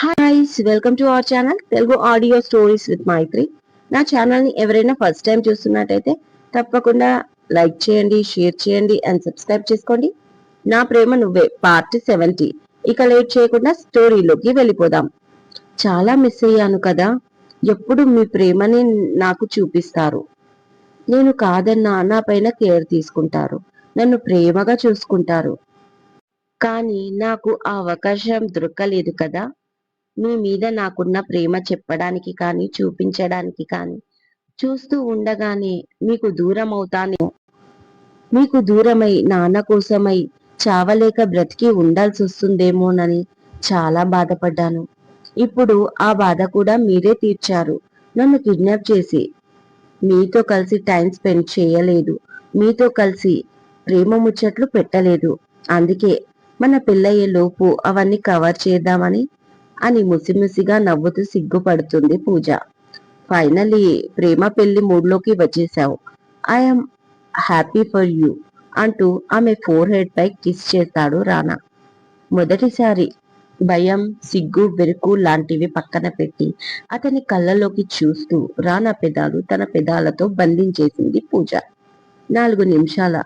Hi welcome to our channel Telugu audio stories with Maithri నా ఛానల్ని ఎవరైనా first time చూస్తున్నట్టయితే తప్పకుండా లైక్ చేయండి షేర్ చేయండి అండ్ సబ్స్క్రైబ్ చేసుకోండి. నా ప్రేమ నువ్వే పార్ట్ సెవెంటీ ఇక లేట్ చేయకుండా స్టోరీలోకి వెళ్ళిపోదాం. చాలా మిస్ అయ్యాను కదా ఎప్పుడు మీ ప్రేమని నాకు చూపిస్తారు? నేను కాదన్నా నా పైన కేర్ తీసుకుంటారు నన్ను ప్రేమగా చూసుకుంటారు. కానీ నాకు ఆ అవకాశం దొరకలేదు కదా. మీ మీద నాకున్న ప్రేమ చెప్పడానికి కానీ చూపించడానికి కానీ చూస్తూ ఉండగానే మీకు దూరం అవుతానే మీకు దూరమై నాన్న కోసమై చావలేక బ్రతికి ఉండాల్సి వస్తుందేమోనని చాలా బాధపడ్డాను. ఇప్పుడు ఆ బాధ కూడా మీరే తీర్చారు. నన్ను కిడ్నాప్ చేసి మీతో కలిసి టైం స్పెండ్ చేయలేదు. మీతో కలిసి ప్రేమ ముచ్చట్లు పెట్టలేదు. అందుకే మన పెళ్ళయ్యే లోపు అవన్నీ కవర్ చేద్దామని అని ముసిముసిగా నవ్వుతూ సిగ్గుపడుతుంది పూజ. ఫైనలీ ప్రేమ పెళ్ళి మూడ్లోకి వచ్చేసావు ఐఎమ్ హ్యాపీ ఫర్ యూ అంటూ ఆమె ఫోర్ హెడ్ పై కిస్ చేస్తాడు రానా. మొదటిసారి భయం సిగ్గు వెరుకు లాంటివి పక్కన పెట్టి అతని కళ్ళలోకి చూస్తూ రానా పెదాలు తన పెదాలతో బంధించేసింది పూజ. నాలుగు నిమిషాల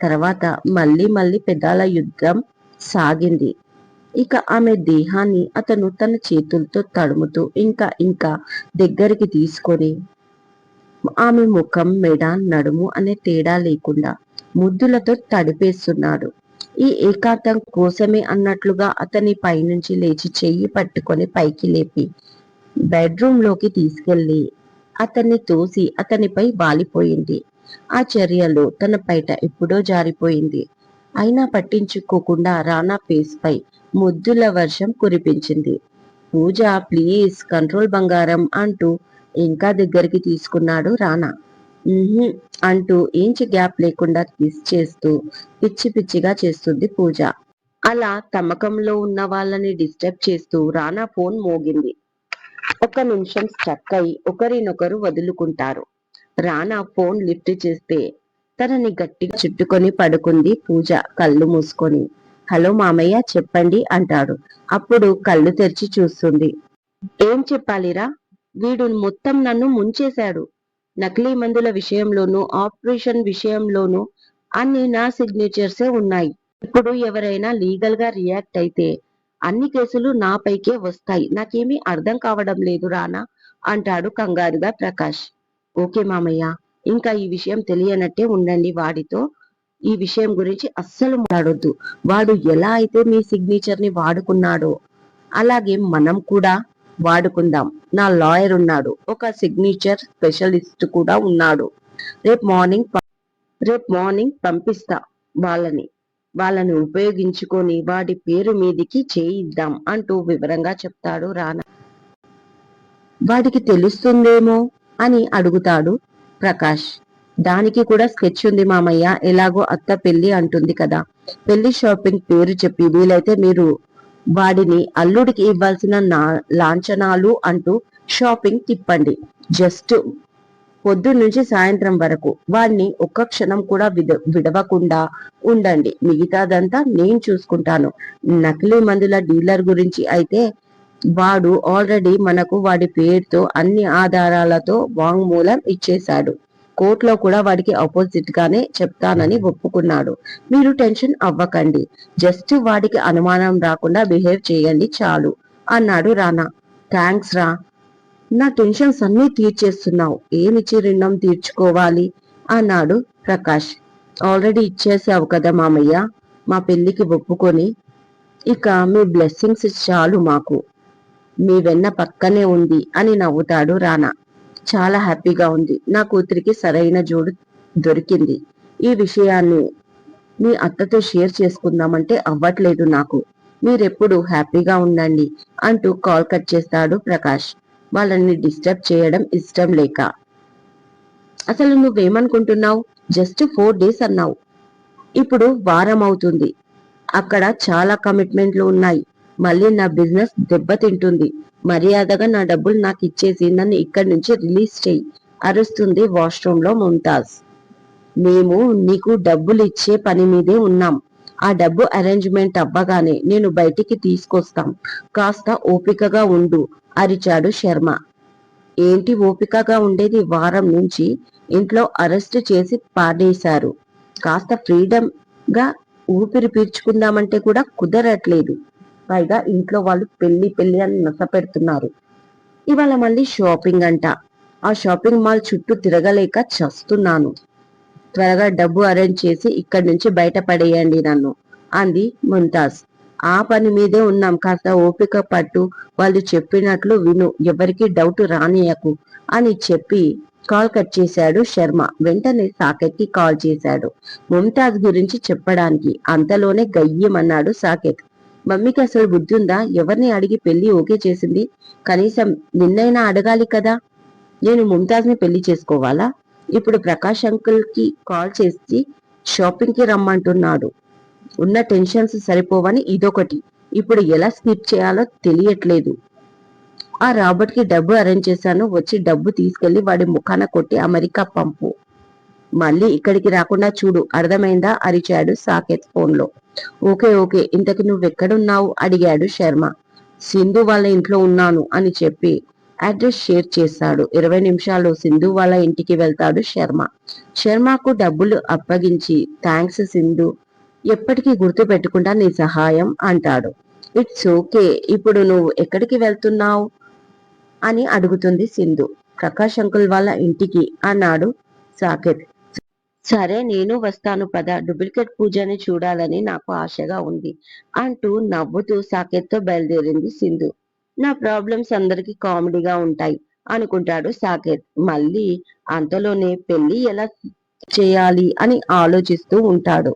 తర్వాత మళ్ళీ మళ్ళీ పెదాల యుద్ధం సాగింది. ఇక ఆమె దేహాన్ని అతను తన చేతులతో తడుముతూ ఇంకా ఇంకా దగ్గరికి తీసుకొని ఆమె ముఖం మెడ నడుము అనే తేడా లేకుండా ముద్దులతో తడిపేస్తున్నాడు. ఈ ఏకాంతం కోసమే అన్నట్లుగా అతని పైనుంచి లేచి చెయ్యి పట్టుకొని పైకి లేపి బెడ్రూమ్లోకి తీసుకెళ్ళి అతన్ని తోసి అతనిపై వాలిపోయింది. ఆ చర్యలో తన పైట ఎప్పుడో జారిపోయింది. అయినా పట్టించుకోకుండా రానా పేస్ పై ముద్దుల వర్షం కురిపించింది. పూజ ప్లీజ్ కంట్రోల్ బంగారం అంటూ ఇంకా దగ్గరికి తీసుకున్నాడు రానా. అంటూ ఇంచ్ గ్యాప్ లేకుండా కిస్ చేస్తూ పిచ్చి పిచ్చిగా చేస్తుంది పూజ. అలా తమ్మకంలో ఉన్న వాళ్ళని డిస్టర్బ్ చేస్తూ రానా ఫోన్ మోగింది. ఒక నిమిషం స్టక్ అయి ఒకరినొకరు వదులుకుంటారు. రానా ఫోన్ లిఫ్ట్ చేస్తే తనని గట్టిగా చుట్టుకొని పడుకుంది పూజ కళ్ళు మూసుకొని. హలో మామయ్య చెప్పండి అంటాడు. అప్పుడు కళ్ళు తెరిచి చూస్తుంది. ఏం చెప్పాలిరా? వీడు మొత్తం నన్ను ముంచేశాడు. నకిలీ మందుల విషయంలోనూ ఆపరేషన్ విషయంలోనూ అన్ని నా సిగ్నేచర్సే ఉన్నాయి. ఇప్పుడు ఎవరైనా లీగల్గా రియాక్ట్ అయితే అన్ని కేసులు నాపైకే వస్తాయి. నాకేమీ అర్థం కావడం లేదు రానా? అంటాడు కంగారుగా ప్రకాష్. ఓకే మామయ్య ఇంకా ఈ విషయం తెలియనట్టే ఉండండి వాడితో. ఈ విషయం గురించి అస్సలు మాట్లాడొద్దు. వాడు ఎలా అయితే మీ సిగ్నేచర్ని వాడుకున్నాడో అలాగే మనం కూడా వాడుకుందాం. నా లాయర్ ఉన్నాడు. ఒక సిగ్నేచర్ స్పెషలిస్ట్ కూడా ఉన్నాడు. రేపు మార్నింగ్ రేపు మార్నింగ్ పంపిస్తా వాళ్ళని. వాళ్ళని ఉపయోగించుకొని వాడి పేరు మీదికి చేయిద్దాం అంటూ వివరంగా చెప్తాడు రానా. వాడికి తెలుస్తుందేమో అని అడుగుతాడు ప్రకాష్. దానికి కూడా స్కెచ్ ఉంది మామయ్య. ఎలాగో అత్త పెళ్ళి అంటుంది కదా. పెళ్ళి షాపింగ్ పేరు చెప్పి వీలైతే మీరు వాడిని అల్లుడికి ఇవ్వాల్సిన లాంఛనాలు అంటూ షాపింగ్ తిప్పండి. జస్ట్ పొద్దు నుంచి సాయంత్రం వరకు వాడిని ఒక్క క్షణం కూడా విడ విడవకుండా ఉండండి. మిగతాదంతా నేను చూసుకుంటాను. నకిలీ మందుల డీలర్ గురించి అయితే వాడు ఆల్రెడీ మనకు వాడి పేరుతో అన్ని ఆధారాలతో వాంగ్మూలం ఇచ్చేశాడు. కోర్టులో కూడా వాడికి ఆపోజిట్ గానే చెప్తానని ఒప్పుకున్నాడు. మీరు టెన్షన్ అవ్వకండి. జస్ట్ వాడికి అనుమానం రాకుండా బిహేవ్ చేయండి చాలు అన్నాడు రానా. థ్యాంక్స్ రా. నా టెన్షన్స్ అన్ని తీర్చేస్తున్నావు ఏమిచ్చి రుణం తీర్చుకోవాలి? అన్నాడు ప్రకాష్. ఆల్రెడీ ఇచ్చేసావు కదా మామయ్య. మా పెళ్ళికి ఒప్పుకొని. ఇక మీ బ్లెస్సింగ్స్ చాలు మాకు. మీ వెన్న పక్కనే ఉంది అని నవ్వుతాడు రానా. చాలా హ్యాపీగా ఉంది. నా కూతురికి సరైన జోడు దొరికింది. ఈ విషయాన్ని మీ అత్తతో షేర్ చేసుకుందామంటే అవ్వట్లేదు నాకు. మీరెప్పుడు హ్యాపీగా ఉండండి అంటూ కాల్ కట్ చేస్తాడు ప్రకాష్. వాళ్ళని డిస్టర్బ్ చేయడం ఇష్టం లేక. అసలు నువ్వేమనుకుంటున్నావు? జస్ట్ ఫోర్ డేస్ అన్నావు. ఇప్పుడు వారం అవుతుంది. అక్కడ చాలా కమిట్మెంట్లు ఉన్నాయి. మళ్ళీ నా బిజినెస్ దెబ్బతింటుంది. మర్యాదగా నా డబ్బులు నాకు ఇచ్చేసి నన్ను ఇక్కడి నుంచి రిలీజ్ చేయి అరుస్తుంది వాష్రూమ్లో ముంతాజ్. మేము నీకు డబ్బులు ఇచ్చే పని మీదే ఉన్నాం. ఆ డబ్బు అరేంజ్మెంట్ అవ్వగానే నేను బయటికి తీసుకొస్తాం. కాస్త ఓపికగా ఉండు అరిచాడు శర్మ. ఏంటి ఓపికగా ఉండేది? వారం నుంచి ఇంట్లో అరెస్ట్ చేసి పాడేశారు. కాస్త ఫ్రీడమ్గా ఊపిరి పీల్చుకుందామంటే కూడా కుదరట్లేదు. పైగా ఇంట్లో వాళ్ళు పెళ్ళి పెళ్ళి అని నస పెడుతున్నారు. ఇవాళ మళ్ళీ షాపింగ్ అంట. ఆ షాపింగ్ మాల్ చుట్టూ తిరగలేక చస్తున్నాను. త్వరగా డబ్బు అరేంజ్ చేసి ఇక్కడి నుంచి బయటపడేయండి నన్ను అంది ముంతాజ్. ఆ పని మీదే ఉన్నాం కాస్త ఓపిక పట్టు వాళ్ళు చెప్పినట్లు విను ఎవరికి డౌట్ రానియకు అని చెప్పి కాల్ కట్ చేశాడు శర్మ. వెంటనే సాకెత్కి కాల్ చేశాడు. ముంతాజ్ గురించి చెప్పడానికి అంతలోనే గయ్యమన్నాడు సాకెత్. మమ్మీకి అసలు బుద్ధి ఉందా ఎవరిని అడిగి పెళ్ళి ఓకే చేసింది? కనీసం నిన్నైనా అడగాలి కదా? నేను ముంతాజ్ని పెళ్ళి చేసుకోవాలా? ఇప్పుడు ప్రకాష్ అంకుల్కి కాల్ చేసి షాపింగ్కి రమ్మంటున్నాడు. ఉన్న టెన్షన్స్ సరిపోవని ఇదొకటి. ఇప్పుడు ఎలా స్కిప్ చేయాలో తెలియట్లేదు. ఆ రాబర్ట్కి డబ్బు అరేంజ్ చేశాను. వచ్చి డబ్బు తీసుకెళ్ళి వాడి ముఖాన కొట్టి అమెరికా పంపు. మళ్ళీ ఇక్కడికి రాకుండా చూడు. అర్థమైందా? అరిచాడు సాకేత్ ఫోన్లో ఓకే ఓకే. ఇంతకు నువ్వెక్కడున్నావు? అడిగాడు శర్మ. సింధు వాళ్ళ ఇంట్లో ఉన్నాను అని చెప్పి అడ్రస్ షేర్ చేశాడు. ఇరవై నిమిషాలు సింధు వాళ్ళ ఇంటికి వెళ్తాడు శర్మ. శర్మకు డబ్బులు అప్పగించి థ్యాంక్స్ సింధు. ఎప్పటికీ గుర్తు పెట్టుకుంటా నీ సహాయం అంటాడు. It's okay. ఇప్పుడు నువ్వు ఎక్కడికి వెళ్తున్నావు? అని అడుగుతుంది సింధు. ప్రకాష్ అంకుల్ వాళ్ళ ఇంటికి అన్నాడు సాకేత్. సరే నేను వస్తాను పద. డూప్లికేట్ పూజని చూడాలని నాకు ఆశగా ఉంది అంటూ నవ్వుతూ సాకేత్తో బయలుదేరింది సింధు. నా ప్రాబ్లమ్స్ అందరికి కామెడీగా ఉంటాయి అనుకుంటాడు సాకేత్. మళ్ళీ అంతలోనే పెళ్ళి ఎలా చేయాలి అని ఆలోచిస్తూ ఉంటాడు.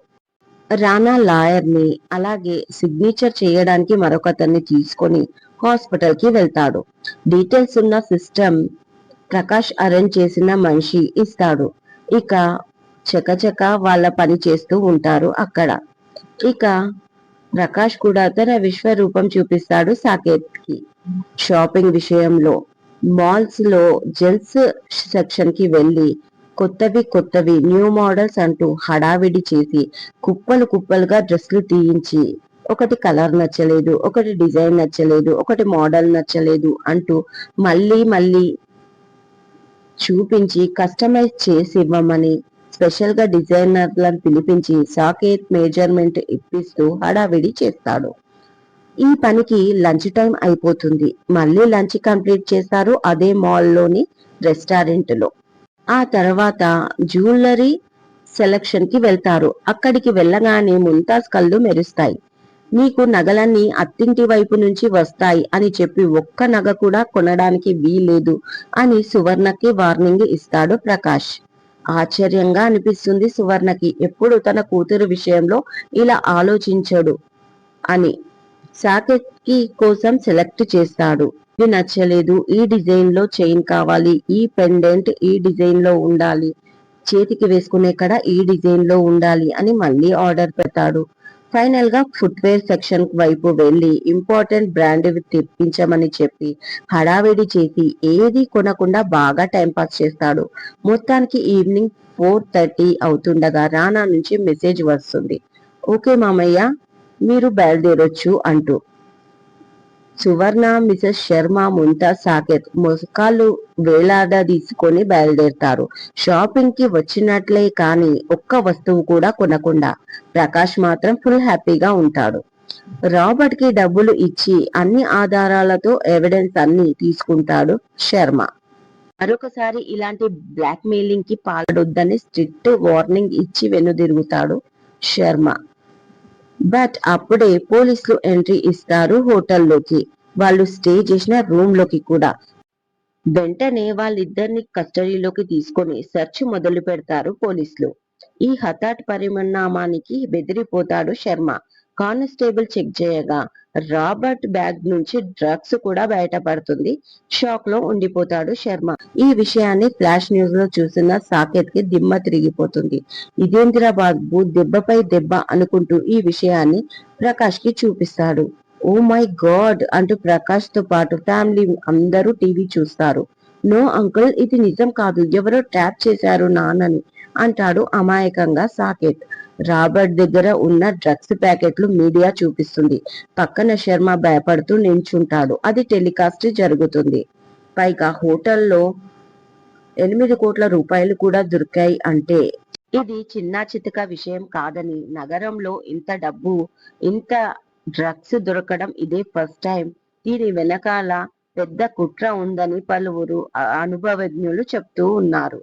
రానా లాయర్ని అలాగే సిగ్నేచర్ చేయడానికి మరొకతన్ని తీసుకొని హాస్పిటల్కి వెళ్తాడు. డీటెయిల్స్ ఉన్న సిస్టమ్ ప్రకాష్ అరేంజ్ చేసిన మనిషి ఇస్తాడు. ఇక చకచక వాళ్ళ పని చేస్తూ ఉంటారు అక్కడ. ఇక ప్రకాష్ కూడా తన విశ్వరూపం చూపిస్తాడు సాకేత్కి షాపింగ్ విషయంలో మాల్స్లో జెంట్స్ సెక్షన్కి వెళ్ళి కొత్తవి కొత్తవి న్యూ మోడల్స్ అంటూ హడావిడి చేసి కుప్పలు కుప్పలుగా డ్రెస్లు తీయించి ఒకటి కలర్ నచ్చలేదు ఒకటి డిజైన్ నచ్చలేదు ఒకటి మోడల్ నచ్చలేదు అంటూ మళ్ళీ మళ్ళీ చూపించి కస్టమైజ్ చేసి ఇవ్వమని స్పెషల్గా డిజైనర్లను పిలిపించి సాకేత్ మేజర్మెంట్ ఇప్పిస్తూ హడావిడి చేస్తాడు. ఈ పనికి లంచ్ టైం అయిపోతుంది. మళ్ళీ లంచ్ కంప్లీట్ చేస్తారు అదే మాల్లోని రెస్టారెంట్లో ఆ తర్వాత జ్యువెలరీ సెలక్షన్కి వెళ్తారు. అక్కడికి వెళ్ళగానే ముంతాజ్ కళ్ళు మెరుస్తాయి. నీకు నగలన్నీ అత్తింటి వైపు నుంచి వస్తాయి అని చెప్పి ఒక్క నగ కూడా కొనడానికి వీలేదు అని సువర్ణకి వార్నింగ్ ఇస్తాడు ప్రకాష్. ఆశ్చర్యంగా అనిపిస్తుంది సువర్ణకి. ఎప్పుడు తన కూతురు విషయంలో ఇలా ఆలోచించడు అని సాకెట్కి కోసం సెలెక్ట్ చేస్తాడు. ఇది నచ్చలేదు. ఈ డిజైన్లో చైన్ కావాలి. ఈ పెండెంట్ ఈ డిజైన్లో ఉండాలి. చేతికి వేసుకునే కడ ఈ డిజైన్లో ఉండాలి అని మళ్ళీ ఆర్డర్ పెడతాడు. ఫైనల్గా ఫుట్వేర్ సెక్షన్ వైపు వెళ్ళి ఇంపార్టెంట్ బ్రాండ్ తెప్పించమని చెప్పి హడావిడి చేసి ఏది కొనకుండా బాగా టైంపాస్ చేస్తాడు. మొత్తానికి ఈవినింగ్ ఫోర్ థర్టీ అవుతుండగా రానా నుంచి మెసేజ్ వస్తుంది. ఓకే మామయ్య మీరు బయలుదేరొచ్చు అంటూ. సువర్ణ మిసెస్ శర్మ ముంతా సాకేత్ ముఖాలు వేలాడ తీసుకొని బయలుదేరుతారు. షాపింగ్కి వచ్చినట్లే కానీ ఒక్క వస్తువు కూడా కొనకుండా ప్రకాష్ మాత్రం ఫుల్ హ్యాపీగా ఉంటాడు. రాబర్ట్కి డబ్బులు ఇచ్చి అన్ని ఆధారాలతో ఎవిడెన్స్ అన్ని తీసుకుంటాడు శర్మ. మరొకసారి ఇలాంటి బ్లాక్ మెయిలింగ్కి పాల్పడొద్దని స్ట్రిక్ట్ వార్నింగ్ ఇచ్చి వెనుదిరుగుతాడు శర్మ. బట్ అప్పుడే పోలీసులు ఎంట్రీ ఇస్తారు హోటల్లోకి. వాళ్ళు స్టే చేసిన రూమ్లోకి కూడా. వెంటనే వాళ్ళిద్దరిని కస్టడీలోకి తీసుకొని సెర్చ్ మొదలు పెడతారు పోలీసులు. ఈ హఠాత్ పరిణామానికి బెదిరిపోతాడు శర్మ. కానిస్టేబుల్ చెక్ చేయగా రాబర్ట్ బ్యాగ్ నుంచి డ్రగ్స్ కూడా బయటపడుతుంది. షాక్లో ఉండిపోతాడు శర్మ. ఈ విషయాన్ని ఫ్లాష్ న్యూస్లో చూసిన సాకేత్కి దిమ్మ తిరిగిపోతుంది. ఇదేంద్రా బాబు దెబ్బపై దెబ్బ అనుకుంటూ ఈ విషయాన్ని ప్రకాష్కి చూపిస్తాడు. Oh my god! అంటూ ప్రకాష్తో పాటు ఫ్యామిలీ అందరూ టీవీ చూస్తారు. నో అంకుల్ ఇది నిజం కాదు. ఎవరో ట్యాప్ చేశారు నాన్నని అంటాడు అమాయకంగా సాకేత్. రాబర్ట్ దగ్గర ఉన్న డ్రగ్స్ ప్యాకెట్లు మీడియా చూపిస్తుంది. పక్కన శర్మ భయపడుతూ నించుంటాడు. అది టెలికాస్ట్ జరుగుతుంది. పైగా హోటల్లో ఎనిమిది కోట్ల రూపాయలు కూడా దొరికాయి అంటే. ఇది చిన్న చితక విషయం కాదని నగరంలో ఇంత డబ్బు ఇంత డ్రగ్స్ దొరకడం ఇదే ఫస్ట్ టైం. దీని వెనకాల పెద్ద కుట్ర ఉందని పలువురు అనుభవజ్ఞులు చెప్తూ ఉన్నారు.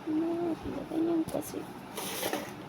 సుళ్ళకపోతున్నావా కానకుండా నా పిల్లగా ఎంతసేపు